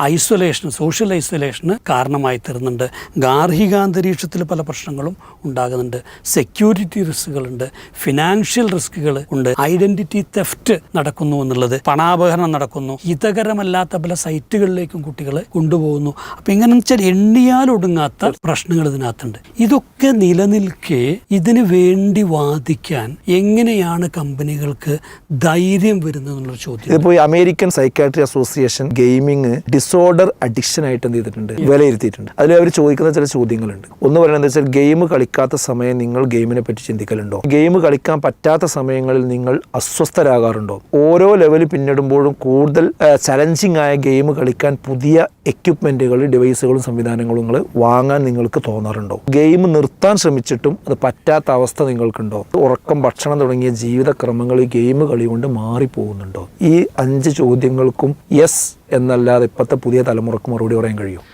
Isolation social ഐസൊലേഷന് കാരണമായി തീരുന്നുണ്ട് ഗാർഹികാന്തരീക്ഷത്തിൽ പല പ്രശ്നങ്ങളും ഉണ്ടാകുന്നുണ്ട്. സെക്യൂരിറ്റി റിസ്കുകളുണ്ട്. ഫിനാൻഷ്യൽ റിസ്കുകൾ ഉണ്ട്. ഐഡന്റിറ്റി തെഫ്റ്റ് നടക്കുന്നു എന്നുള്ളത് പണാപഹരണം നടക്കുന്നു. ഹിതകരമല്ലാത്ത പല സൈറ്റുകളിലേക്കും കുട്ടികൾ കൊണ്ടുപോകുന്നു. അപ്പം ഇങ്ങനെ വെച്ചാൽ എണ്ണിയാൽ ഒടുങ്ങാത്ത പ്രശ്നങ്ങൾ ഇതിനകത്തുണ്ട്. ഇതൊക്കെ നിലനിൽക്കെ ഇതിന് വേണ്ടി വാദിക്കാൻ എങ്ങനെയാണ് കമ്പനികൾക്ക് ധൈര്യം വരുന്നത് എന്നുള്ളൊരു ചോദ്യം. ഇതിപ്പോൾ American psychiatry association gaming disorder addiction ആയിട്ട് എന്ത് ചെയ്തിട്ടുണ്ട്? വിലയിരുത്തിയിട്ടുണ്ട്. അതിൽ അവർ ചോദിക്കുന്ന ചില ചോദ്യങ്ങളുണ്ട്. ഒന്ന് പറയുന്നത് വെച്ചാൽ ഗെയിം കളിക്കാത്ത സമയം നിങ്ങൾ ഗെയിമിനെ പറ്റി ചിന്തിക്കലുണ്ടോ? ഗെയിം കളിക്കാൻ പറ്റാത്ത സമയങ്ങളിൽ നിങ്ങൾ അസ്വസ്ഥരാകാറുണ്ടോ? ഓരോ ലെവൽ പിന്നിടുമ്പോഴും കൂടുതൽ ചലഞ്ചിങ് ആയ ഗെയിം കളിക്കാൻ പുതിയ എക്യുപ്മെന്റുകൾ ഡിവൈസുകളും സംവിധാനങ്ങളും നിങ്ങൾ വാങ്ങാൻ നിങ്ങൾക്ക് തോന്നാറുണ്ടോ? ഗെയിം നിർത്താൻ ശ്രമിച്ചിട്ടും അത് പറ്റാത്ത അവസ്ഥ നിങ്ങൾക്കുണ്ടോ? ഉറക്കം ഭക്ഷണം തുടങ്ങിയ ജീവിതക്രമങ്ങൾ ഈ ഗെയിം കളി കൊണ്ട് മാറിപ്പോകുന്നുണ്ടോ? ഈ അഞ്ച് ചോദ്യങ്ങൾക്കും യെസ് എന്നല്ലാതെ ഇപ്പോഴത്തെ പുതിയ തലമുറയ്ക്ക് മറുപടി പറയാൻ കഴിയും.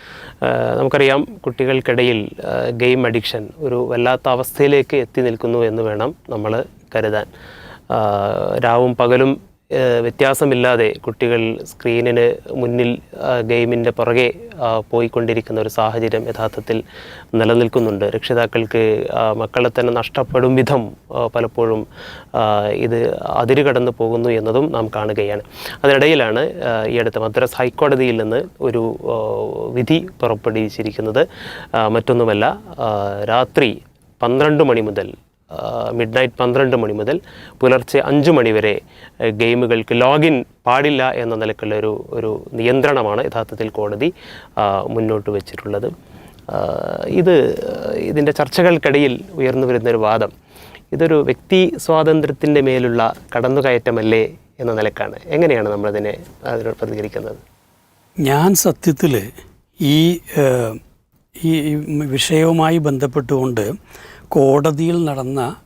നമുക്കറിയാം കുട്ടികൾക്കിടയിൽ ഗെയിം അഡിക്ഷൻ ഒരു വല്ലാത്ത അവസ്ഥയിലേക്ക് എത്തി നിൽക്കുന്നു എന്ന് വേണം നമ്മൾ കരുതാൻ. രാവും പകലും വ്യത്യാസമില്ലാതെ കുട്ടികൾ സ്ക്രീനിന് മുന്നിൽ ഗെയിമിന്റെ പുറകെ പോയിക്കൊണ്ടിരിക്കുന്ന ഒരു സാഹചര്യം യഥാർത്ഥത്തിൽ നിലനിൽക്കുന്നുണ്ട്. രക്ഷിതാക്കൾക്ക് മക്കളെ തന്നെ നഷ്ടപ്പെടും വിധം പലപ്പോഴും ഇത് അതിര് കടന്നു പോകുന്നു എന്നതും നാം കാണുകയാണ്. അതിനിടയിലാണ് ഈ അടുത്ത മദ്രാസ് ഹൈക്കോടതിയിൽ നിന്ന് ഒരു വിധി പുറപ്പെടുവിച്ചിരിക്കുന്നത്. മറ്റൊന്നുമല്ല രാത്രി പന്ത്രണ്ട് മണി മുതൽ മിഡ് നൈറ്റ് പന്ത്രണ്ട് മണി മുതൽ പുലർച്ചെ അഞ്ച് മണി വരെ ഗെയിമുകൾക്ക് ലോഗിൻ പാടില്ല എന്ന നിലക്കുള്ള ഒരു ഒരു നിയന്ത്രണമാണ് യഥാർത്ഥത്തിൽ കോടതി മുന്നോട്ട് വെച്ചിട്ടുള്ളത്. ഇത് ഇതിന്റെ ചർച്ചകൾക്കിടയിൽ ഉയർന്നു വരുന്നൊരു വാദം. ഇതൊരു വ്യക്തി സ്വാതന്ത്ര്യത്തിന്റെ മേലുള്ള കടന്നുകയറ്റമല്ലേ എന്ന നിലക്കാണ്. എങ്ങനെയാണ് നമ്മളതിനെ അതിനോട് പ്രതികരിക്കുന്നത്? ഞാൻ സത്യത്തിൽ ഈ ഈ വിഷയവുമായി ബന്ധപ്പെട്ടുകൊണ്ട് കോടതിയിൽ നടന്ന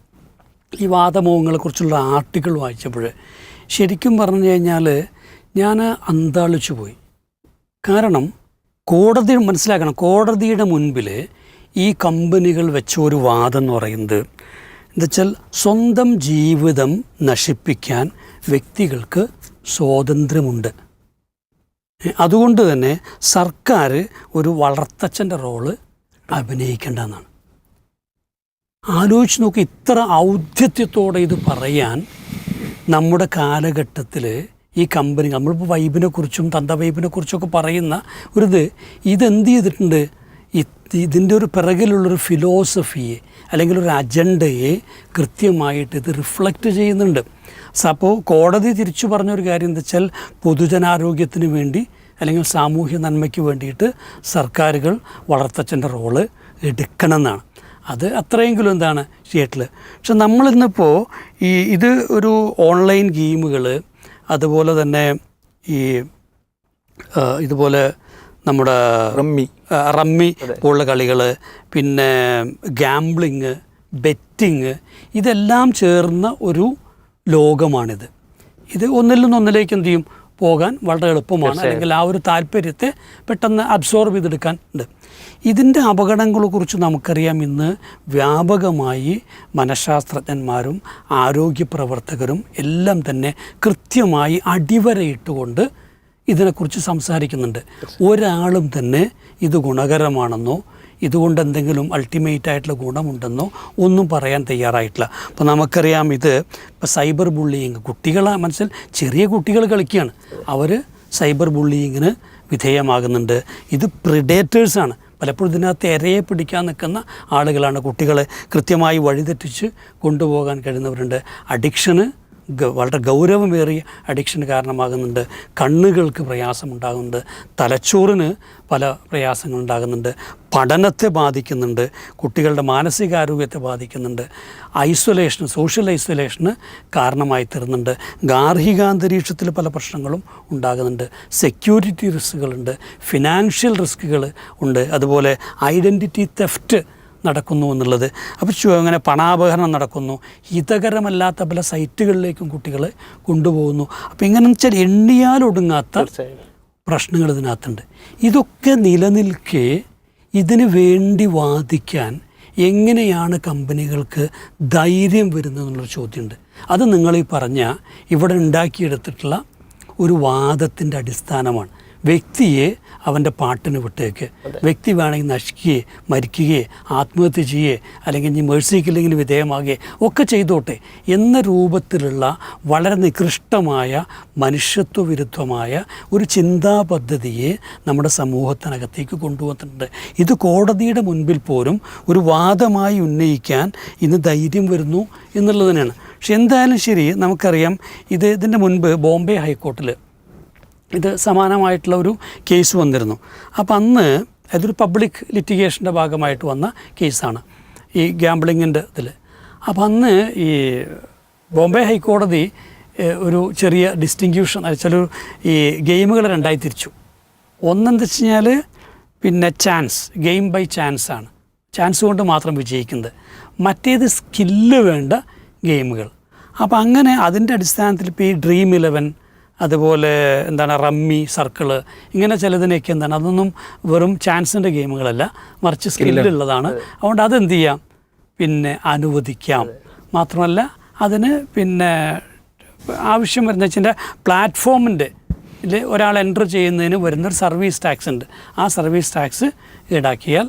ഈ വാദമുഖങ്ങളെക്കുറിച്ചുള്ള ആർട്ടിക്കിൾ വായിച്ചപ്പോൾ ശരിക്കും പറഞ്ഞു കഴിഞ്ഞാൽ ഞാൻ അന്താളിച്ചു പോയി. കാരണം കോടതി മനസ്സിലാക്കണം കോടതിയുടെ മുൻപിൽ ഈ കമ്പനികൾ വെച്ച ഒരു വാദം എന്ന് പറയുന്നത് എന്താ വെച്ചാൽ സ്വന്തം ജീവിതം നശിപ്പിക്കാൻ വ്യക്തികൾക്ക് സ്വാതന്ത്ര്യമുണ്ട്. അതുകൊണ്ട് തന്നെ സർക്കാർ ഒരു വളർത്തച്ഛന്റെ റോൾ അഭിനയിക്കേണ്ടതെന്നാണ്. ആലോചിച്ച് നോക്കി ഇത്ര ഔദ്യത്യത്തോടെ ഇത് പറയാൻ നമ്മുടെ കാലഘട്ടത്തിൽ ഈ കമ്പനി നമ്മളിപ്പോൾ വൈബിനെ കുറിച്ചും തന്ത വൈബിനെ കുറിച്ചൊക്കെ പറയുന്ന ഒരു ഇത് ഇതെന്ത് ചെയ്തിട്ടുണ്ട്? ഇത് ഇതിന്റെ ഒരു പിറകിലുള്ളൊരു ഫിലോസഫിയെ അല്ലെങ്കിൽ ഒരു അജണ്ടയെ കൃത്യമായിട്ട് ഇത് റിഫ്ലക്റ്റ് ചെയ്യുന്നുണ്ട്. അപ്പോൾ കോടതി തിരിച്ചു പറഞ്ഞൊരു കാര്യം എന്താ വെച്ചാൽ പൊതുജനാരോഗ്യത്തിന് വേണ്ടി അല്ലെങ്കിൽ സാമൂഹ്യ നന്മയ്ക്ക് വേണ്ടിയിട്ട് സർക്കാരുകൾ വളർത്തച്ഛന്റെ റോൾ എടുക്കണം എന്നാണ് അത് അത്രയെങ്കിലും എന്താണ് ചെയ്തിട്ടുള്ളത് പക്ഷെ നമ്മളിന്നിപ്പോൾ ഈ ഇത് ഒരു ഓൺലൈൻ ഗെയിമുകൾ അതുപോലെ തന്നെ ഈ ഇതുപോലെ നമ്മുടെ റമ്മി. റമ്മി പോലുള്ള കളികൾ പിന്നെ ഗാംബ്ലിങ് ബെറ്റിങ് ഇതെല്ലാം ചേർന്ന ഒരു ലോകമാണിത്. ഇത് ഒന്നിൽ നിന്ന് ഒന്നിലേക്ക് എന്ത് ചെയ്യും? പോകാൻ വളരെ എളുപ്പമാണ്. അല്ലെങ്കിൽ ആ ഒരു താല്പര്യത്തെ പെട്ടെന്ന് അബ്സോർബ് ചെയ്തെടുക്കാൻ ഉണ്ട്. ഇതിന്റെ അപകടങ്ങളെക്കുറിച്ച് നമുക്കറിയാം ഇന്ന് വ്യാപകമായി മനഃശാസ്ത്രജ്ഞന്മാരും ആരോഗ്യ പ്രവർത്തകരും എല്ലാം തന്നെ കൃത്യമായി അടിവരയിട്ടുകൊണ്ട് ഇതിനെക്കുറിച്ച് സംസാരിക്കുന്നുണ്ട്. ഒരാളും തന്നെ ഇത് ഗുണകരമാണെന്നോ ഇതുകൊണ്ട് എന്തെങ്കിലും അൾട്ടിമേറ്റ് ആയിട്ടുള്ള ഗുണമുണ്ടെന്നോ ഒന്നും പറയാൻ തയ്യാറായിട്ടില്ല. അപ്പോൾ നമുക്കറിയാം ഇത് ഇപ്പോൾ സൈബർ ബുള്ളിയിങ് കുട്ടികളെ മനസ്സിൽ ചെറിയ കുട്ടികൾ കളിക്കുകയാണ്. അവർ സൈബർ ബുള്ളിയിങ്ങിന് വിധേയമാകുന്നുണ്ട്. ഇത് പ്രിഡേറ്റേഴ്സാണ് പലപ്പോഴും ഇതിനകത്ത് ഇരയെ പിടിക്കാൻ നിൽക്കുന്ന ആളുകളാണ് കുട്ടികളെ കൃത്യമായി വഴിതെറ്റിച്ച് കൊണ്ടുപോകാൻ കഴിയുന്നവരുണ്ട്. അഡിക്ഷന് വളരെ ഗൗരവമേറിയ അഡിക്ഷന് കാരണമാകുന്നുണ്ട്. കണ്ണുകൾക്ക് പ്രയാസമുണ്ടാകുന്നുണ്ട്. തലച്ചോറിന് പല പ്രയാസങ്ങളുണ്ടാകുന്നുണ്ട്. പഠനത്തെ ബാധിക്കുന്നുണ്ട്. കുട്ടികളുടെ മാനസികാരോഗ്യത്തെ ബാധിക്കുന്നുണ്ട്. ഐസൊലേഷൻ സോഷ്യൽ ഐസൊലേഷന് കാരണമായി തീരുന്നുണ്ട് ഗാർഹികാന്തരീക്ഷത്തിൽ പല പ്രശ്നങ്ങളും ഉണ്ടാകുന്നുണ്ട്. സെക്യൂരിറ്റി റിസ്കുകളുണ്ട്. ഫിനാൻഷ്യൽ റിസ്കുകൾ ഉണ്ട്. അതുപോലെ ഐഡന്റിറ്റി തെഫ്റ്റ് നടക്കുന്നു എന്നുള്ളത്. അപ്പോൾ അങ്ങനെ പണാപകരണം നടക്കുന്നു. ഹിതകരമല്ലാത്ത പല സൈറ്റുകളിലേക്കും കുട്ടികളെ കൊണ്ടുപോകുന്നു. അപ്പോൾ ഇങ്ങനെ വെച്ചാൽ എണ്ണിയാൽ ഒടുങ്ങാത്ത തീർച്ചയായും. പ്രശ്നങ്ങൾ ഇതിനകത്തുണ്ട്. ഇതൊക്കെ നിലനിൽക്കെ ഇതിന് വേണ്ടി വാദിക്കാൻ എങ്ങനെയാണ് കമ്പനികൾക്ക് ധൈര്യം വരുന്നത് എന്നുള്ളൊരു ചോദ്യമുണ്ട്. അത് നിങ്ങൾ ഈ പറഞ്ഞ ഇവിടെ ഉണ്ടാക്കിയെടുത്തിട്ടുള്ള ഒരു വാദത്തിന്റെ അടിസ്ഥാനമാണ്. വ്യക്തിയെ അവന്റെ പാട്ടിന് വിട്ടേക്ക്. വ്യക്തി വേണമെങ്കിൽ നശിക്കുകയെ മരിക്കുകയെ ആത്മഹത്യ ചെയ്യേ അല്ലെങ്കിൽ ഇനി മേഴ്സിക്കില്ലെങ്കിൽ വിധേയമാകുകയെ ഒക്കെ ചെയ്തോട്ടെ എന്ന രൂപത്തിലുള്ള വളരെ നികൃഷ്ടമായ മനുഷ്യത്വ വിരുദ്ധമായ ഒരു ചിന്താ പദ്ധതിയെ നമ്മുടെ സമൂഹത്തിനകത്തേക്ക് കൊണ്ടുവന്നിട്ടുണ്ട്. ഇത് കോടതിയുടെ മുൻപിൽ പോലും ഒരു വാദമായി ഉന്നയിക്കാൻ ഇന്ന് ധൈര്യം വരുന്നു എന്നുള്ളത് തന്നെയാണ്. പക്ഷെ എന്തായാലും ശരി നമുക്കറിയാം ഇത് ഇതിന്റെ മുൻപ് ബോംബെ ഹൈക്കോർട്ടിൽ ഇത് സമാനമായിട്ടുള്ള ഒരു കേസ് വന്നിരുന്നു. അപ്പോൾ അന്ന് അതൊരു പബ്ലിക് ലിറ്റിഗേഷന്റെ ഭാഗമായിട്ട് വന്ന കേസാണ് ഈ ഗ്യാംബ്ലിങ്ങിന്റെ ഇതിൽ അപ്പോൾ അന്ന് ഈ ബോംബെ ഹൈക്കോടതി ഒരു ചെറിയ ഡിസ്റ്റിങ്ക്യൂഷൻ ചില ഈ ഗെയിമുകൾ രണ്ടായി തിരിച്ചു. ഒന്നെന്താ വെച്ച് കഴിഞ്ഞാൽ പിന്നെ ചാൻസ് ഗെയിം ബൈ ചാൻസ് ആണ്. ചാൻസ് കൊണ്ട് മാത്രം വിജയിക്കുന്നത്. മറ്റേത് സ്കില്ല് വേണ്ട ഗെയിമുകൾ. അപ്പോൾ അങ്ങനെ അതിന്റെ അടിസ്ഥാനത്തിൽ ഇപ്പോൾ ഈ ഡ്രീം ഇലവൻ അതുപോലെ എന്താണ് റമ്മി സർക്കിൾ ഇങ്ങനെ ചിലതിനൊക്കെ എന്താണ് അതൊന്നും വെറും ചാൻസിന്റെ ഗെയിമുകളല്ല മറിച്ച് സ്കില്ലുള്ളതാണ്. അതുകൊണ്ട് അതെന്ത് ചെയ്യാം? പിന്നെ അനുവദിക്കാം. മാത്രമല്ല അതിന് പിന്നെ ആവശ്യം വരുന്ന വെച്ചാൽ പ്ലാറ്റ്ഫോമിന്റെ ഇതിൽ ഒരാൾ എന്റർ ചെയ്യുന്നതിന് വരുന്നൊരു സർവീസ് ടാക്സ് ഉണ്ട്. ആ സർവീസ് ടാക്സ് ഈടാക്കിയാൽ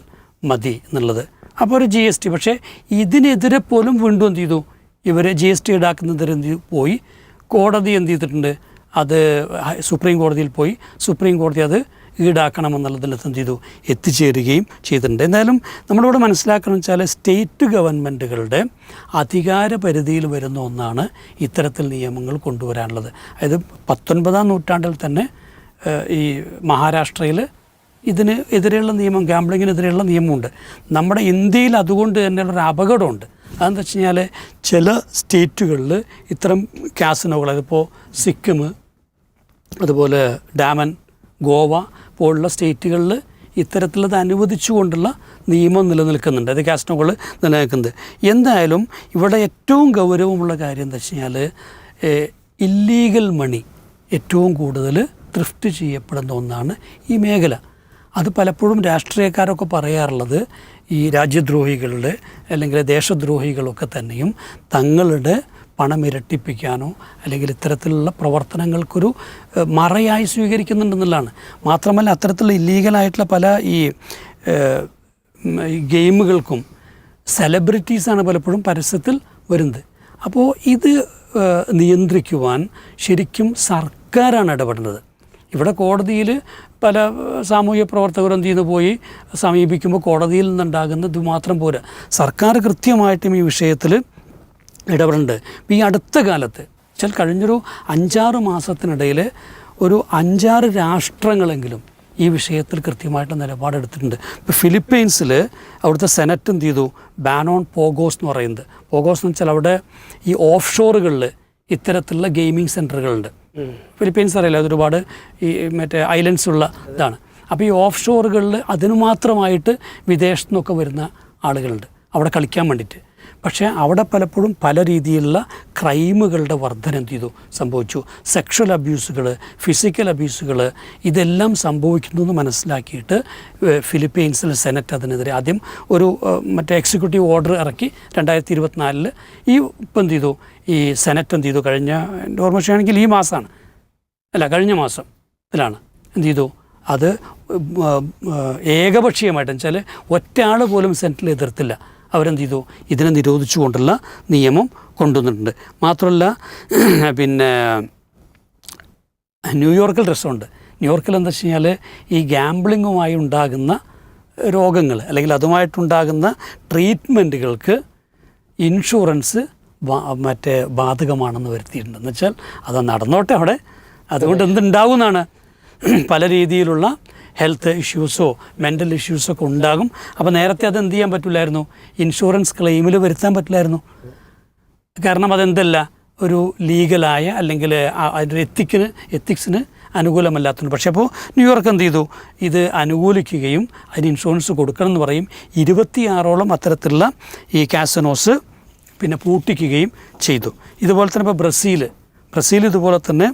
മതി എന്നുള്ളത്. അപ്പോൾ ഒരു ജി എസ് ടി പക്ഷേ ഇതിനെതിരെ പോലും വീണ്ടും എന്ത് ചെയ്തു? ഇവർ ജി എസ് ടി ഈടാക്കുന്നതിന് എന്ത്? പോയി കോടതി എന്ത് ചെയ്തിട്ടുണ്ട്? അത് സുപ്രീം കോടതിയിൽ പോയി സുപ്രീം കോടതി അത് ഈടാക്കണമെന്നുള്ളതിൽ എന്ത് ചെയ്തു എത്തിച്ചേരുകയും ചെയ്തിട്ടുണ്ട്. എന്തായാലും നമ്മളിവിടെ മനസ്സിലാക്കണം വെച്ചാൽ സ്റ്റേറ്റ് ഗവൺമെന്റുകളുടെ അധികാര പരിധിയിൽ വരുന്ന ഒന്നാണ് ഇത്തരത്തിൽ നിയമങ്ങൾ കൊണ്ടുവരാനുള്ളത്. അതായത് പത്തൊൻപതാം നൂറ്റാണ്ടിൽ തന്നെ ഈ മഹാരാഷ്ട്രയിൽ ഇതിന് എതിരെയുള്ള നിയമം ഗാംബ്ലിങ്ങിനെതിരെയുള്ള നിയമമുണ്ട്. നമ്മുടെ ഇന്ത്യയിൽ അതുകൊണ്ട് തന്നെയുള്ള ഒരു അപകടമുണ്ട്. അതെന്താ വെച്ച് കഴിഞ്ഞാൽ ചില സ്റ്റേറ്റുകളിൽ ഇത്തരം കാസിനോകൾ അതിപ്പോൾ സിക്കിം അതുപോലെ ഡാമൻ ഗോവ പോലുള്ള സ്റ്റേറ്റുകളിൽ ഇത്തരത്തിലത് അനുവദിച്ചുകൊണ്ടുള്ള നിയമം നിലനിൽക്കുന്നുണ്ട്. അത് കാസിനോകൾ നിലനിൽക്കുന്നത് എന്തായാലും ഇവിടെ ഏറ്റവും ഗൗരവമുള്ള കാര്യം എന്താ വെച്ച് ഇല്ലീഗൽ മണി ഏറ്റവും കൂടുതൽ ത്രിഫ്റ്റ് ചെയ്യപ്പെടുന്ന ഒന്നാണ് ഈ മേഖല. അത് പലപ്പോഴും രാഷ്ട്രീയക്കാരൊക്കെ പറയാറുള്ളത് ഈ രാജ്യദ്രോഹികളുടെ അല്ലെങ്കിൽ ദേശദ്രോഹികളൊക്കെ തന്നെയും തങ്ങളുടെ പണം ഇരട്ടിപ്പിക്കാനോ അല്ലെങ്കിൽ ഇത്തരത്തിലുള്ള പ്രവർത്തനങ്ങൾക്കൊരു മറയായി സ്വീകരിക്കുന്നുണ്ടെന്നുള്ളതാണ്. മാത്രമല്ല അത്തരത്തിലുള്ള ഇല്ലീഗലായിട്ടുള്ള പല ഈ ഗെയിമുകൾക്കും സെലിബ്രിറ്റീസാണ് പലപ്പോഴും പരസ്യത്തിൽ വരുന്നത്. അപ്പോൾ ഇത് നിയന്ത്രിക്കുവാൻ ശരിക്കും സർക്കാരാണ് ഇടപെടുന്നത്. ഇവിടെ കോടതിയിൽ പല സാമൂഹ്യ പ്രവർത്തകരും എന്ത് ചെയ്യുന്നു പോയി സമീപിക്കുമ്പോൾ കോടതിയിൽ നിന്നുണ്ടാകുന്ന ഇത് മാത്രം പോരാ. സർക്കാർ കൃത്യമായിട്ടും ഈ വിഷയത്തിൽ ഇടപെടുന്നുണ്ട് ഈ അടുത്ത കാലത്ത് വെച്ചാൽ കഴിഞ്ഞൊരു അഞ്ചാറ് മാസത്തിനിടയിൽ ഒരു അഞ്ചാറ് രാഷ്ട്രങ്ങളെങ്കിലും ഈ വിഷയത്തിൽ കൃത്യമായിട്ട് നിലപാടെടുത്തിട്ടുണ്ട്. ഇപ്പോൾ ഫിലിപ്പീൻസിൽ അവിടുത്തെ സെനറ്റ് എന്ത് ചെയ്തു? ബാനോൺ പോഗോസ് എന്ന് പറയുന്നത്. പോഗോസ് എന്ന് വെച്ചാൽ അവിടെ ഈ ഓഫ് ഷോറുകളിൽ ഇത്തരത്തിലുള്ള ഗെയിമിംഗ് സെന്ററുകളുണ്ട് ഫിലിപ്പീൻസ് അറിയില്ല അതൊരുപാട് ഈ മറ്റേ ഐലൻഡ്സ് ഉള്ള ഇതാണ്. അപ്പോൾ ഈ ഓഫ് ഷോറുകളിൽ അതിന് മാത്രമായിട്ട് വിദേശത്തു നിന്നൊക്കെ വരുന്ന ആളുകളുണ്ട്. അവിടെ കളിക്കാൻ വേണ്ടിയിട്ട്. പക്ഷേ അവിടെ പലപ്പോഴും പല രീതിയിലുള്ള ക്രൈമുകളുടെ വർധന എന്ത് ചെയ്തു സംഭവിച്ചു. സെക്ഷൽ അബ്യൂസുകൾ ഫിസിക്കൽ അബ്യൂസുകൾ ഇതെല്ലാം സംഭവിക്കുന്നു എന്ന് മനസ്സിലാക്കിയിട്ട് ഫിലിപ്പീൻസിൽ സെനറ്റ് അതിനെതിരെ ആദ്യം ഒരു മറ്റേ എക്സിക്യൂട്ടീവ് ഓർഡർ ഇറക്കി രണ്ടായിരത്തി ഇരുപത്തിനാലിൽ ഈ ഇപ്പം എന്ത് ചെയ്തു? ഈ സെനറ്റ് എന്ത് ചെയ്തു? കഴിഞ്ഞ എന്റെ ഓർമ്മ ഈ മാസമാണ് അല്ല കഴിഞ്ഞ മാസം ഇതിലാണ്. എന്ത് ചെയ്തു? അത് ഏകപക്ഷീയമായിട്ട് വെച്ചാൽ ഒറ്റ ആൾ പോലും സെനറ്റിൽ എതിർത്തില്ല. അവരെന്ത് ചെയ്തു? ഇതിനെ നിരോധിച്ചുകൊണ്ടുള്ള നിയമം കൊണ്ടുവന്നിട്ടുണ്ട്. മാത്രമല്ല പിന്നെ ന്യൂയോർക്കിൽ രസമുണ്ട്. ന്യൂയോർക്കിൽ എന്താ വെച്ച് കഴിഞ്ഞാൽ ഈ ഗാംബ്ലിങ്ങുമായി ഉണ്ടാകുന്ന രോഗങ്ങൾ അല്ലെങ്കിൽ അതുമായിട്ടുണ്ടാകുന്ന ട്രീറ്റ്മെന്റുകൾക്ക് ഇൻഷുറൻസ് മറ്റേ ബാധകമാണെന്ന് വരുത്തിയിട്ടുണ്ട്. എന്ന് വെച്ചാൽ അത് നടന്നോട്ടെ അവിടെ. അതുകൊണ്ട് എന്തുണ്ടാവും എന്നാണ് പല രീതിയിലുള്ള ഹെൽത്ത് ഇഷ്യൂസോ മെന്റൽ ഇഷ്യൂസോ ഒക്കെ ഉണ്ടാകും. അപ്പോൾ നേരത്തെ അത് എന്ത് ചെയ്യാൻ പറ്റില്ലായിരുന്നു? ഇൻഷുറൻസ് ക്ലെയിമിൽ വരുത്താൻ പറ്റില്ലായിരുന്നു. കാരണം അതെന്തല്ല? ഒരു ലീഗലായ അല്ലെങ്കിൽ അതിന്റെ എത്തിക്കിന് എത്തിക്സിന് അനുകൂലമല്ലാത്തതുകൊണ്ട് പക്ഷേ അപ്പോൾ ന്യൂയോർക്ക് എന്ത് ചെയ്തു? ഇത് അനുകൂലിക്കുകയും അതിന് ഇൻഷുറൻസ് കൊടുക്കണം എന്ന് പറയും. ഇരുപത്തിയാറോളം അത്തരത്തിലുള്ള ഈ കാസനോസ് പിന്നെ പൂട്ടിക്കുകയും ചെയ്തു. ഇതുപോലെ തന്നെ ഇപ്പോൾ ബ്രസീൽ ബ്രസീൽ ഇതുപോലെ തന്നെ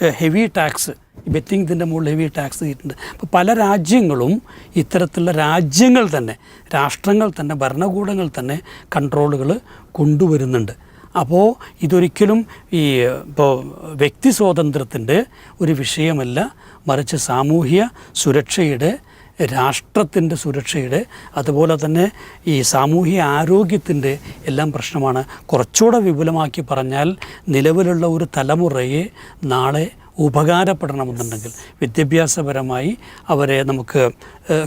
ഹെവി ടാക്സ് ബെറ്റിംഗ് ഇതിന്റെ മുകളിൽ ഹെവി ടാക്സ് ചെയ്തിട്ടുണ്ട് അപ്പോൾ പല രാജ്യങ്ങളും ഇത്തരത്തിലുള്ള രാജ്യങ്ങൾ തന്നെ രാഷ്ട്രങ്ങൾ തന്നെ ഭരണകൂടങ്ങൾ തന്നെ കൺട്രോളുകൾ കൊണ്ടുവരുന്നുണ്ട്. അപ്പോൾ ഇതൊരിക്കലും ഈ ഇപ്പോൾ വ്യക്തി സ്വാതന്ത്ര്യത്തിന്റെ ഒരു വിഷയമല്ല മറിച്ച് സാമൂഹ്യ സുരക്ഷയുടെ രാഷ്ട്രത്തിന്റെ സുരക്ഷയുടെ അതുപോലെ തന്നെ ഈ സാമൂഹ്യ ആരോഗ്യത്തിന്റെ എല്ലാം പ്രശ്നമാണ്. കുറച്ചുകൂടെ വിപുലമാക്കി പറഞ്ഞാൽ നിലവിലുള്ള ഒരു തലമുറയെ നാളെ ഉപകാരപ്പെടണമെന്നുണ്ടെങ്കിൽ വിദ്യാഭ്യാസപരമായി അവരെ നമുക്ക്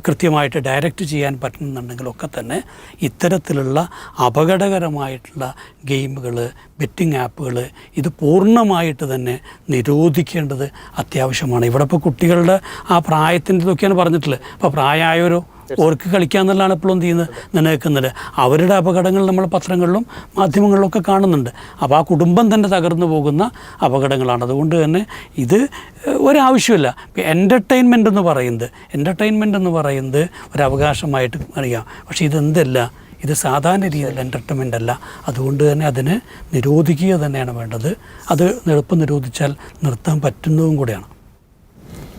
കൃത്യമായിട്ട് ഡയറക്റ്റ് ചെയ്യാൻ പറ്റുന്നുണ്ടെങ്കിലൊക്കെ തന്നെ ഇത്തരത്തിലുള്ള അപകടകരമായിട്ടുള്ള ഗെയിമുകൾ ബെറ്റിംഗ് ആപ്പുകൾ ഇത് പൂർണമായിട്ട് തന്നെ നിരോധിക്കേണ്ടത് അത്യാവശ്യമാണ്. ഇവിടെ ഇപ്പോൾ കുട്ടികളുടെ ആ പ്രായത്തിന്റെ ഇതൊക്കെയാണ് പറഞ്ഞിട്ടുള്ളത്. അപ്പോൾ പ്രായമായവരോ ഓർക്ക് കളിക്കാന്നുള്ളതാണ് ഇപ്പോഴും എന്ത് ചെയ്യുന്നത്? നിലനിൽക്കുന്നത് അവരുടെ അപകടങ്ങൾ നമ്മൾ പത്രങ്ങളിലും മാധ്യമങ്ങളിലും ഒക്കെ കാണുന്നുണ്ട്. അപ്പോൾ ആ കുടുംബം തന്നെ തകർന്നു പോകുന്ന അപകടങ്ങളാണ്. അതുകൊണ്ട് തന്നെ ഇത് ഒരാവശ്യമില്ല. എന്റർടൈൻമെന്റ് എന്ന് പറയുന്നത് എന്റർടൈൻമെന്റ് എന്ന് പറയുന്നത് ഒരു അവകാശമായിട്ട് അറിയാം. പക്ഷേ ഇതെന്തല്ല? ഇത് സാധാരണ രീതിയിൽ എന്റർടൈൻമെന്റ് അല്ല. അതുകൊണ്ട് തന്നെ അതിനെ നിരോധിക്കുക തന്നെയാണ് വേണ്ടത്. അത് എളുപ്പം നിരോധിച്ചാൽ നിർത്താൻ പറ്റുന്നതും കൂടെയാണ്.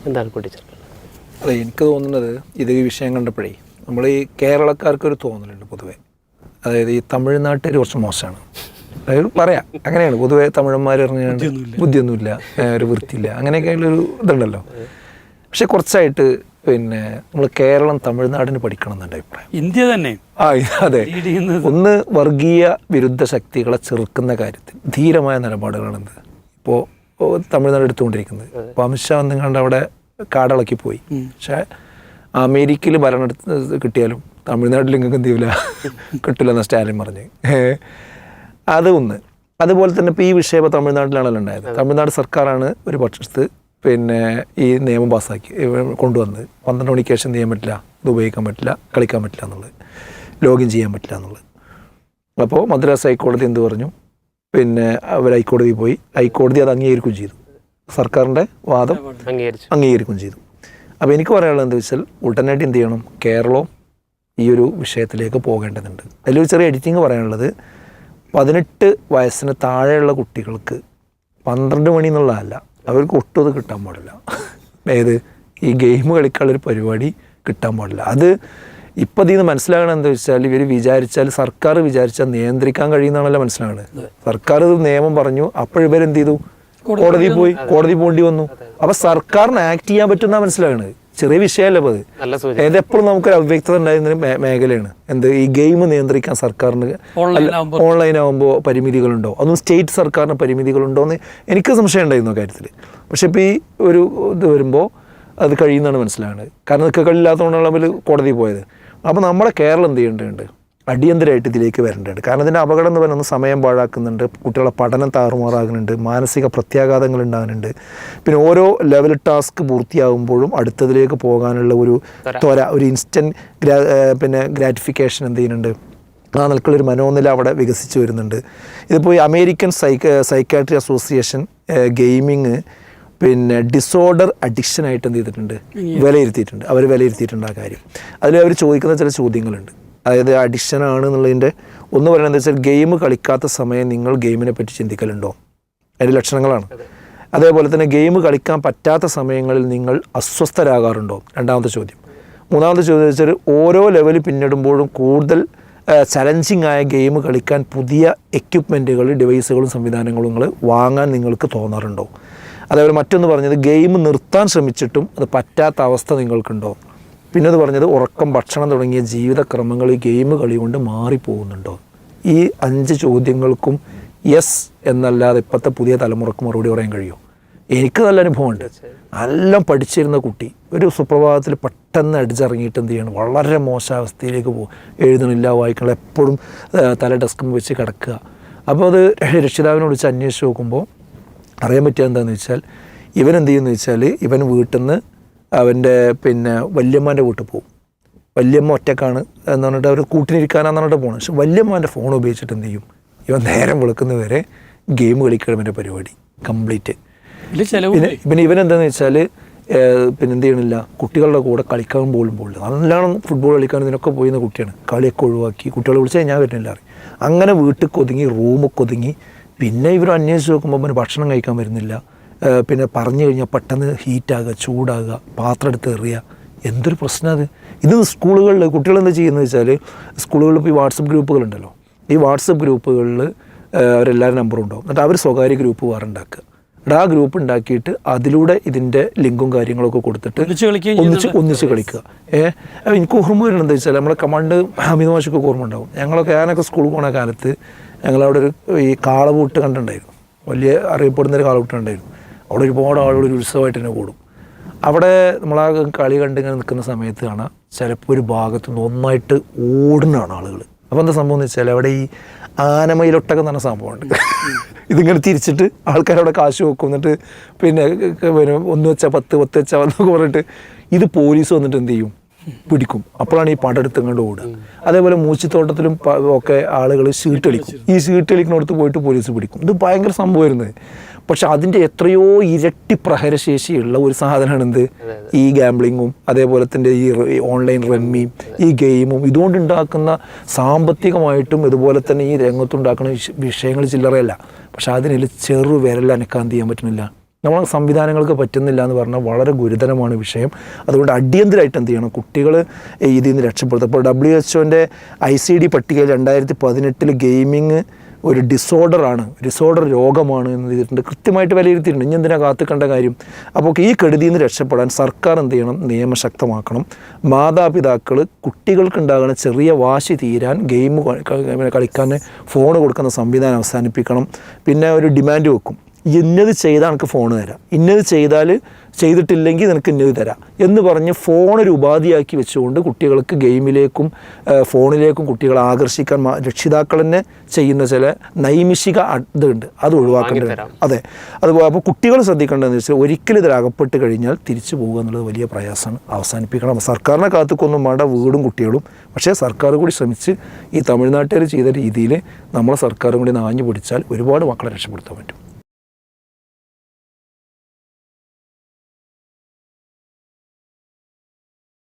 എന്താണ് കൂട്ടിച്ചേർക്കുന്നത് അതെ എനിക്ക് തോന്നുന്നത് ഇത് ഈ വിഷയം കണ്ടപ്പോഴേ നമ്മൾ ഈ കേരളക്കാർക്കൊരു തോന്നലുണ്ട് പൊതുവെ. അതായത് ഈ തമിഴ്നാട്ടിൽ കുറച്ച് മോശമാണ്. അതായത് പറയാം അങ്ങനെയാണ്. പൊതുവെ തമിഴന്മാർ ഇറങ്ങിയാണ് ബുദ്ധിയൊന്നുമില്ല. ഒരു വൃത്തിയില്ല അങ്ങനെയൊക്കെയുള്ളൊരു ഇതുണ്ടല്ലോ. പക്ഷെ കുറച്ചായിട്ട് പിന്നെ നമ്മൾ കേരളം തമിഴ്നാടിന് പഠിക്കണം എന്നുണ്ട് അഭിപ്രായം. ഇന്ത്യ തന്നെ. ആ അതെ. ഒന്ന് വർഗീയ വിരുദ്ധ ശക്തികളെ ചെറുക്കുന്ന കാര്യത്തിൽ ധീരമായ നിലപാടുകളാണ് എന്ത്? ഇപ്പോൾ തമിഴ്നാട് എടുത്തുകൊണ്ടിരിക്കുന്നത്. അപ്പോൾ അമിത്ഷാ കണ്ട് അവിടെ കാടിളക്കി പോയി പക്ഷേ അമേരിക്കയിൽ ഭരണം കിട്ടിയാലും തമിഴ്നാട്ടിൽ നിങ്ങൾക്ക് എന്ത് ചെയ്യില്ല കിട്ടില്ല എന്ന സ്റ്റാലിൻ പറഞ്ഞ്. അത് ഒന്ന്. അതുപോലെ തന്നെ ഇപ്പോൾ ഈ വിഷയം ഇപ്പോൾ തമിഴ്നാട്ടിലാണല്ലോ ഉണ്ടായത്. തമിഴ്നാട് സർക്കാരാണ് ഒരു പക്ഷത്ത് പിന്നെ ഈ നിയമം പാസ്സാക്കി കൊണ്ടുവന്നത്. പന്ത്രണ്ട് മണിക്ക് ശേഷം ചെയ്യാൻ പറ്റില്ല ഇത് ഉപയോഗിക്കാൻ പറ്റില്ല കളിക്കാൻ പറ്റില്ല എന്നുള്ളത്. ലോഗിൻ ചെയ്യാൻ പറ്റില്ല എന്നുള്ളത്. അപ്പോൾ മദ്രാസ് ഹൈക്കോടതി എന്ത് പറഞ്ഞു? പിന്നെ അവർ ഹൈക്കോടതി പോയി. ഹൈക്കോടതി അത് അംഗീകരിക്കുകയും ചെയ്തു. സർക്കാരിന്റെ വാദം അംഗീകരിച്ചു. അംഗീകരിക്കുകയും ചെയ്തു. അപ്പോൾ എനിക്ക് പറയാനുള്ളത് എന്താ വെച്ചാൽ ഉടനടി എന്ത് ചെയ്യണം? കേരളവും ഈ ഒരു വിഷയത്തിലേക്ക് പോകേണ്ടതുണ്ട്. അതിലൊരു ചെറിയ എഡിറ്റിംഗ് പറയാനുള്ളത്. പതിനെട്ട് വയസ്സിന് താഴെയുള്ള കുട്ടികൾക്ക് പന്ത്രണ്ട് മണി എന്നുള്ളതല്ല അവർക്ക് ഒട്ടും അത് കിട്ടാൻ പാടില്ല. അതായത് ഈ ഗെയിം കളിക്കാനുള്ളൊരു പരിപാടി കിട്ടാൻ പാടില്ല. അത് ഇപ്പം ഇതിൽ നിന്ന് മനസ്സിലാകണം എന്താ വെച്ചാൽ ഇവർ വിചാരിച്ചാൽ സർക്കാർ വിചാരിച്ചാൽ നിയന്ത്രിക്കാൻ കഴിയുന്നതാണല്ലോ മനസ്സിലാകുന്നത് സർക്കാർ ഇത് നിയമം പറഞ്ഞു അപ്പോഴിവരെന്ത് ചെയ്തു? കോടതി പോയി കോടതി പോകേണ്ടി വന്നു. അപ്പൊ സർക്കാരിന് ആക്ട് ചെയ്യാൻ പറ്റുന്ന മനസ്സിലാകണത് ചെറിയ വിഷയമല്ല അത്. ഏതെപ്പോഴും നമുക്കൊരു അവ്യക്തത ഉണ്ടായിരുന്ന മേഖലയാണ്. എന്ത് ഈ ഗെയിം നിയന്ത്രിക്കാൻ സർക്കാരിന് ഓൺലൈൻ ആകുമ്പോൾ പരിമിതികളുണ്ടോ? അതും സ്റ്റേറ്റ് സർക്കാരിന് പരിമിതികളുണ്ടോ എന്ന് എനിക്ക് സംശയം ഉണ്ടായിരുന്നു കാര്യത്തിൽ പക്ഷെ ഇപ്പോൾ ഈ ഒരു ഇത് വരുമ്പോൾ അത് കഴിയുന്നതാണ് മനസ്സിലാകുന്നത് കാരണം ഇതൊക്കെ കളിയില്ലാത്തതുകൊണ്ടാണ് നമ്മൾ കോടതി പോയത്. അപ്പോൾ നമ്മുടെ കേരളം എന്ത് ചെയ്യേണ്ടതുണ്ട്? അടിയന്തരമായിട്ട് ഇതിലേക്ക് വരേണ്ടതുണ്ട്. കാരണം ഇതിന്റെ അപകടം എന്ന് പറയുന്നത് സമയം പാഴാക്കുന്നുണ്ട് കുട്ടികളുടെ പഠനം താറുമാറാകുന്നുണ്ട് മാനസിക പ്രത്യാഘാതങ്ങൾ ഉണ്ടാകുന്നുണ്ട്. പിന്നെ ഓരോ ലെവൽ ടാസ്ക് പൂർത്തിയാകുമ്പോഴും അടുത്തതിലേക്ക് പോകാനുള്ള ഒരു ത്വര. ഒരു ഇൻസ്റ്റന്റ് ഗ്രാ പിന്നെ ഗ്രാറ്റിഫിക്കേഷൻ എന്ത് ചെയ്യുന്നുണ്ട്? ആ നിലക്കുള്ളൊരു മനോനില അവിടെ വികസിച്ച് വരുന്നുണ്ട്. ഇതിപ്പോൾ ഈ American psych psychiatry association gaming പിന്നെ ഡിസോർഡർ അഡിക്ഷൻ ആയിട്ട് എന്ത് ചെയ്തിട്ടുണ്ട്? വിലയിരുത്തിയിട്ടുണ്ട്. അവർ വിലയിരുത്തിയിട്ടുണ്ട് ആ കാര്യം. അതിൽ അവർ ചോദിക്കുന്ന ചില ചോദ്യങ്ങളുണ്ട്. അതായത് അഡിക്ഷൻ ആണ് എന്നുള്ളതിന്റെ ഒന്ന് പറയുന്നത് വെച്ചാൽ ഗെയിം കളിക്കാത്ത സമയം നിങ്ങൾ ഗെയിമിനെ പറ്റി ചിന്തിക്കലുണ്ടോ? അതിന്റെ ലക്ഷണങ്ങളാണ്. അതേപോലെ തന്നെ ഗെയിം കളിക്കാൻ പറ്റാത്ത സമയങ്ങളിൽ നിങ്ങൾ അസ്വസ്ഥരാകാറുണ്ടോ? രണ്ടാമത്തെ ചോദ്യം. മൂന്നാമത്തെ ചോദ്യം വെച്ചാൽ ഓരോ ലെവൽ പിന്നിടുമ്പോഴും കൂടുതൽ ചലഞ്ചിങ് ആയ ഗെയിം കളിക്കാൻ പുതിയ എക്യുപ്മെന്റുകൾ ഡിവൈസുകളും സംവിധാനങ്ങളും നിങ്ങൾ വാങ്ങാൻ നിങ്ങൾക്ക് തോന്നാറുണ്ടോ? അതേപോലെ മറ്റൊന്ന് പറഞ്ഞത് ഗെയിം നിർത്താൻ ശ്രമിച്ചിട്ടും അത് പറ്റാത്ത അവസ്ഥ നിങ്ങൾക്കുണ്ടോ? പിന്നെ അത് പറഞ്ഞത് ഉറക്കം ഭക്ഷണം തുടങ്ങിയ ജീവിതക്രമങ്ങൾ ഈ ഗെയിം കളി കൊണ്ട് മാറിപ്പോകുന്നുണ്ടോ? ഈ അഞ്ച് ചോദ്യങ്ങൾക്കും യെസ് എന്നല്ലാതെ ഇപ്പോഴത്തെ പുതിയ തലമുറയ്ക്ക് മറുപടി പറയാൻ കഴിയുമോ എനിക്ക് നല്ല അനുഭവമുണ്ട്. നല്ല പഠിച്ചിരുന്ന കുട്ടി ഒരു സുപ്രഭാതത്തിൽ പെട്ടെന്ന് അടിച്ചിറങ്ങിയിട്ട് എന്ത് ചെയ്യണം? വളരെ മോശാവസ്ഥയിലേക്ക് പോകും. എഴുതണില്ല വായിക്കണം എപ്പോഴും തല ഡെസ്കും വെച്ച് കിടക്കുക. അപ്പോൾ അത് രക്ഷിതാവിനെ വിളിച്ച് അന്വേഷിച്ച് നോക്കുമ്പോൾ അറിയാൻ പറ്റുക എന്താണെന്ന് വെച്ചാൽ ഇവൻ എന്ത് ചെയ്യുമെന്ന് വെച്ചാൽ ഇവൻ വീട്ടിൽ നിന്ന് അവന്റെ പിന്നെ വല്യമ്മാന്റെ വീട്ടിൽ പോകും വല്യമ്മ ഒറ്റക്കാണ് എന്ന് പറഞ്ഞിട്ട് അവർ കൂട്ടിനിരിക്കാനാന്ന് പറഞ്ഞിട്ട് പോകണം പക്ഷെ വല്യമ്മന്റെ ഫോൺ ഉപയോഗിച്ചിട്ട് എന്ത് ചെയ്യും? ഇവൻ നേരം വെളുക്കുന്നവരെ ഗെയിം കളിക്കണമെന്റെ പരിപാടി കംപ്ലീറ്റ് പിന്നെ പിന്നെ ഇവൻ എന്താണെന്ന് വെച്ചാൽ പിന്നെ എന്ത് ചെയ്യണില്ല കുട്ടികളുടെ കൂടെ കളിക്കാൻ പോലും പോകില്ല നല്ലോണം ഫുട്ബോൾ കളിക്കാൻ ഇതിനൊക്കെ പോയിരുന്ന കുട്ടിയാണ്. കളിയൊക്കെ ഒഴിവാക്കി കുട്ടികളെ വിളിച്ചാൽ ഞാൻ വരുന്നില്ല അറിയും. അങ്ങനെ വീട്ടിൽ കൊതുങ്ങി റൂമൊക്കെ ഒതുങ്ങി പിന്നെ ഇവർ അന്വേഷിച്ച് നോക്കുമ്പോൾ അവന് ഭക്ഷണം കഴിക്കാൻ വരുന്നില്ല. പിന്നെ പറഞ്ഞു കഴിഞ്ഞാൽ പെട്ടെന്ന് ഹീറ്റാകുക ചൂടാകുക പാത്രം എടുത്ത് എറിയുക. എന്തൊരു പ്രശ്നം അത്? ഇത് സ്കൂളുകളിൽ കുട്ടികൾ എന്താ ചെയ്യുന്നത് വെച്ചാൽ സ്കൂളുകളിൽ ഇപ്പോൾ ഈ വാട്സപ്പ് ഗ്രൂപ്പുകളുണ്ടല്ലോ. ഈ വാട്സപ്പ് ഗ്രൂപ്പുകളിൽ അവരെല്ലാവരും നമ്പറും ഉണ്ടാവും എന്നിട്ട് അവർ സ്വകാര്യ ഗ്രൂപ്പ് വേറെ ഉണ്ടാക്കുക എന്നിട്ട് ആ ഗ്രൂപ്പ് ഉണ്ടാക്കിയിട്ട് അതിലൂടെ ഇതിന്റെ ലിങ്കും കാര്യങ്ങളൊക്കെ കൊടുത്തിട്ട് ഒന്നിച്ച് ഒന്നിച്ച് ഒന്നിച്ച് കളിക്കുക. ഏഹ് എനിക്ക് ഓർമ്മ വരുന്നത് എന്താ വെച്ചാൽ നമ്മളെ കമാൻഡ് അമിത മാഷൊക്കെ ഓർമ്മ ഉണ്ടാവും. ഞങ്ങളൊക്കെ ഞാനൊക്കെ സ്കൂളിൽ പോണ കാലത്ത് ഞങ്ങളവിടെ ഒരു ഈ കാളപൂട്ട് കണ്ടുണ്ടായിരുന്നു വലിയ അറിയപ്പെടുന്ന ഒരു കാളവൂട്ട് ഉണ്ടായിരുന്നു അവിടെ ഒരുപാട് ആളുകൾ ഒരു ഉത്സവമായിട്ട് തന്നെ കൂടും. അവിടെ നമ്മൾ ആ കളി കണ്ടിങ്ങനെ നിൽക്കുന്ന സമയത്ത് കാണാം ചിലപ്പോൾ ഒരു ഭാഗത്തു നിന്ന് ഒന്നായിട്ട് ഓടുന്നതാണ് ആളുകൾ അപ്പോൾ എന്താ സംഭവം എന്ന് വെച്ചാൽ അവിടെ ഈ ആനമയിലൊട്ടകം എന്ന് പറഞ്ഞ സംഭവമുണ്ട്. ഇതിങ്ങനെ തിരിച്ചിട്ട് ആൾക്കാരവിടെ കാശ് വെക്കും എന്നിട്ട് പിന്നെ പിന്നെ ഒന്ന് വെച്ചാൽ പത്ത് പത്ത് വെച്ചാൽ എന്നൊക്കെ പറഞ്ഞിട്ട് ഇത് പോലീസ് വന്നിട്ട് എന്ത് ചെയ്യും? പിടിക്കും. അപ്പോഴാണ് ഈ പടെടുത്ത് ഇങ്ങോട്ട് ഓടുക. അതേപോലെ മൂച്ചിത്തോട്ടത്തിലും ഒക്കെ ആളുകൾ ഷീട്ടളിക്കും ഈ ഷീട്ടളിക്കുന്നിടത്ത് പോയിട്ട് പോലീസ് പിടിക്കും. ഇത് ഭയങ്കര സംഭവമായിരുന്നു. പക്ഷെ അതിന്റെ എത്രയോ ഇരട്ടി പ്രഹരശേഷിയുള്ള ഒരു സാധനമാണ് എന്ത് ഈ ഗാംബ്ലിങ്ങും അതേപോലെ തന്നെ ഈ ഓൺലൈൻ റമ്മിയും ഈ ഗെയിമും ഇതുകൊണ്ടുണ്ടാക്കുന്ന സാമ്പത്തികമായിട്ടും ഇതുപോലെ തന്നെ ഈ രംഗത്തുണ്ടാക്കുന്ന വിഷയങ്ങൾ ചില്ലറയല്ല. പക്ഷെ അതിനിൽ ചെറു വിരൽ അനക്കാൻ ചെയ്യാൻ പറ്റുന്നില്ല. നമ്മൾ സംവിധാനങ്ങൾക്ക് പറ്റുന്നില്ല എന്ന് പറഞ്ഞാൽ വളരെ ഗുരുതരമാണ് വിഷയം. അതുകൊണ്ട് അടിയന്തരമായിട്ട് എന്ത് ചെയ്യണം? കുട്ടികൾ ഇതിൽ നിന്ന് രക്ഷപ്പെടുത്തും അപ്പോൾ ഡബ്ല്യു എച്ച് ഒന്റെ ഐ സി ഡി പട്ടികയിൽ രണ്ടായിരത്തി പതിനെട്ടിൽ ഗെയിമിങ് ഒരു ഡിസോർഡറാണ് ഡിസോർഡർ രോഗമാണ് എന്ന് ചെയ്തിട്ടുണ്ട് കൃത്യമായിട്ട് വിലയിരുത്തിയിട്ടുണ്ട്. ഇനി എന്തിനാ കാത്തുക്കേണ്ട കാര്യം? അപ്പോൾ ഈ കെടുതിയിൽ നിന്ന് രക്ഷപ്പെടാൻ സർക്കാർ എന്ത് ചെയ്യണം? നിയമം ശക്തമാക്കണം. മാതാപിതാക്കൾ കുട്ടികൾക്കുണ്ടാകുന്ന ചെറിയ വാശി തീരാൻ ഗെയിം കളിക്കാൻ ഫോൺ കൊടുക്കുന്ന സംവിധാനം അവസാനിപ്പിക്കണം. പിന്നെ ഒരു ഡിമാൻഡ് വെക്കും. ഇന്നത് ചെയ്താൽ എനിക്ക് ഫോൺ തരാം. ഇന്നത് ചെയ്താൽ ചെയ്തിട്ടില്ലെങ്കിൽ നിനക്ക് ഇന്നത് തരാം. എന്ന് പറഞ്ഞ് ഫോൺ ഒരു ഉപാധിയാക്കി വെച്ചുകൊണ്ട് കുട്ടികൾക്ക് ഗെയിമിലേക്കും ഫോണിലേക്കും കുട്ടികളെ ആകർഷിക്കാൻ രക്ഷിതാക്കൾ തന്നെ ചെയ്യുന്ന ചില നൈമിഷിക ഇതുണ്ട്. അത് ഒഴിവാക്കേണ്ടത് വരാം അതെ. അതുപോലെ അപ്പോൾ കുട്ടികൾ ശ്രദ്ധിക്കേണ്ടതെന്ന് വെച്ചാൽ ഒരിക്കലും ഇതിൽ അകപ്പെട്ട് കഴിഞ്ഞാൽ തിരിച്ചു പോകുക എന്നുള്ളത് വലിയ പ്രയാസമാണ്. അവസാനിപ്പിക്കണം. സർക്കാരിനെ കാത്തുക്കൊന്നും വേണ്ട വീടും കുട്ടികളും. പക്ഷേ സർക്കാർ കൂടി ശ്രമിച്ച് ഈ തമിഴ്നാട്ടുകാർ ചെയ്ത രീതിയിൽ നമ്മളെ സർക്കാരും കൂടി നാഞ്ഞു പിടിച്ചാൽ ഒരുപാട് മക്കളെ രക്ഷപ്പെടുത്താൻ പറ്റും.